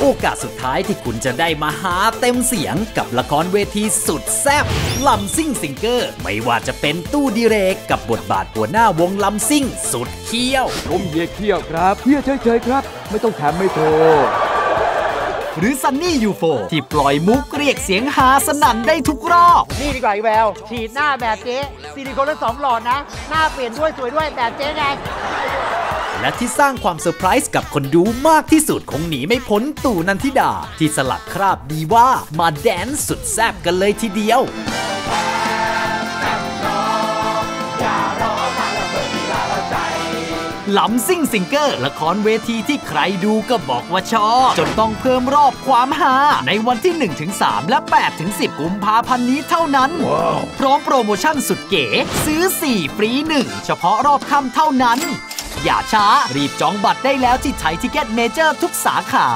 โอกาสสุดท้ายที่คุณจะได้มาหาเต็มเสียงกับละครเวทีสุดแซ่บลำซิ่งซิงเกอร์ ไม่ว่าจะเป็นตู้ดิเรกกับบทบาทหัวหน้าวงลำซิ่งสุดเขี้ยวผมเฮียเขี้ยวครับเฮียเฉยๆครับ ไม่ต้องแถมไม่โทรหรือซันนี่ยูโฟที่ปล่อยมุกเรียกเสียงหาสนั่นได้ทุกรอบ นี่ดีกว่าอีแวว ฉีดหน้าแบบเจ๊ซิลิโคนละสองหลอดนะ หน้าเปลี่ยนด้วยสวยด้วยแบบเจ๊ไง และที่สร้างความเซอร์ไพรส์กับคนดูมากที่สุดคงหนีไม่พ้นตู่นันทิดา ที่สลัดคราบดีว่ามาแดนสุดแซ่บกันเลยทีเดียวหลำซิ่งซิงเกอร์ละครเวทีที่ใครดูก็บอกว่าชอบ จนต้องเพิ่มรอบความฮาในวันที่ 1-3 และ 8-10 กุมภาพันธ์นี้เท่านั้นพร้อมโปรโมชั่นสุดเก๋ ซื้อ 4 ฟรี 1 เฉพาะรอบค่ำเท่านั้น อย่าช้า รีบจองบัตรได้แล้วที่ไทยทิเก็ตเมเจอร์ทุกสาขา